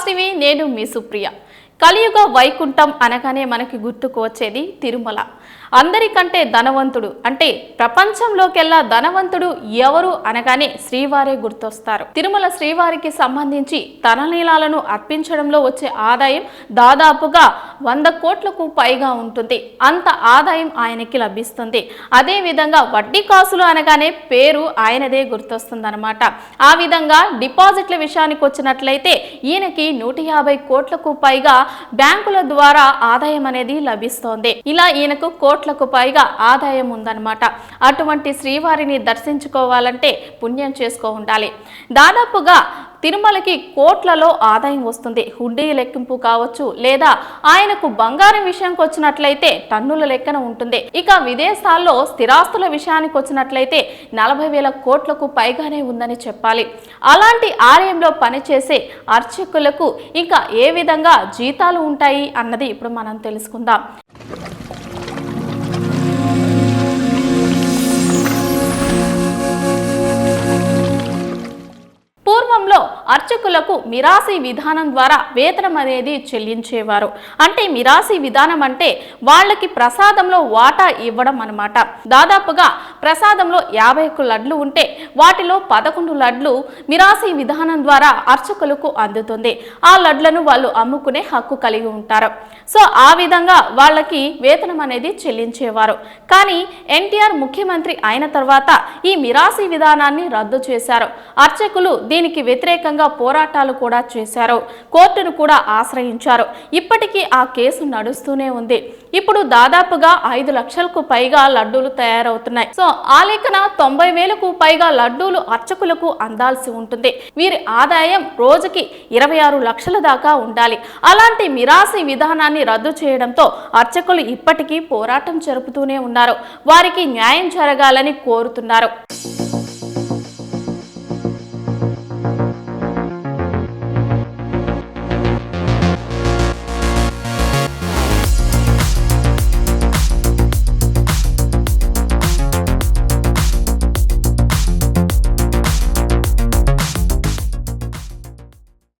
Sauce TV నేను మీ సుప్రియ. కలియుగ వైకుంఠం అనగానే మనకి గుర్తుకు వచ్చేది తిరుమల. అందరికంటే ధనవంతుడు అంటే ప్రపంచంలోకెల్లా ధనవంతుడు ఎవరు అనగానే శ్రీవారే గుర్తొస్తారు. తిరుమల శ్రీవారికి సంబంధించి తననీలాలను అర్పించడంలో వచ్చే ఆదాయం దాదాపుగా వంద కోట్లకు పైగా ఉంటుంది. అంత ఆదాయం ఆయనకి లభిస్తుంది. అదేవిధంగా వడ్డీ కాసులు అనగానే పేరు ఆయనదే గుర్తొస్తుందన్నమాట. ఆ విధంగా డిపాజిట్ల విషయానికి వచ్చినట్లయితే ఈయనకి నూట యాభై కోట్లకు పైగా బ్యాంకుల ద్వారా ఆదాయం అనేది లభిస్తోంది. ఇలా ఈయనకు కోట్లకు పైగా ఆదాయం ఉందన్నమాట. అటువంటి శ్రీవారిని దర్శించుకోవాలంటే పుణ్యం చేసుకో ఉండాలి. దాదాపుగా తిరుమలకి కోట్లలో ఆదాయం వస్తుంది. హుండీ లెక్కింపు కావచ్చు లేదా ఆయనకు బంగారం విషయానికి వచ్చినట్లయితే టన్నుల లెక్కన ఉంటుంది. ఇక విదేశాల్లో స్థిరాస్తుల విషయానికి వచ్చినట్లయితే నలభై వేల కోట్లకు పైగానే ఉందని చెప్పాలి. అలాంటి ఆలయంలో పనిచేసే అర్చకులకు ఇంకా ఏ విధంగా జీతాలు ఉంటాయి అన్నది ఇప్పుడు మనం తెలుసుకుందాం. అర్చకులకు మిరాసి విధానం ద్వారా వేతనం అనేది చెల్లించేవారు. అంటే మిరాసి విధానం అంటే వాళ్ళకి ప్రసాదంలో వాటా ఇవ్వడం అనమాట దాదాపుగా ప్రసాదంలో యాభై ఒక్క లడ్లు ఉంటే వాటిలో పదకొండు లడ్లు మిరాసి విధానం ద్వారా అర్చకులకు అందుతుంది. ఆ లడ్లను వాళ్ళు అమ్ముకునే హక్కు కలిగి ఉంటారు. సో ఆ విధంగా వాళ్ళకి వేతనం అనేది చెల్లించేవారు. కానీ ఎన్టీఆర్ ముఖ్యమంత్రి అయిన తర్వాత ఈ మిరాసి విధానాన్ని రద్దు చేశారు. అర్చకులు దీనికి వ్యతిరేకంగా పోరాటాలు కూడా చేశారు. కోర్టును కూడా ఆశ్రయించారు. ఇప్పటికీ ఆ కేసు నడుస్తూనే ఉంది. ఇప్పుడు దాదాపుగా ఐదు లక్షలకు పైగా లడ్డూలు తయారవుతున్నాయి. సో ఆలేఖన తొంభై వేలకు పైగా లడ్డూలు అర్చకులకు అందాల్సి ఉంటుంది. వీరి ఆదాయం రోజుకి ఇరవై ఆరు లక్షల దాకా ఉండాలి. అలాంటి మిరాసి విధానాన్ని రద్దు చేయడంతో అర్చకులు ఇప్పటికీ పోరాటం జరుపుతూనే ఉన్నారు. వారికి న్యాయం జరగాలని కోరుతున్నారు.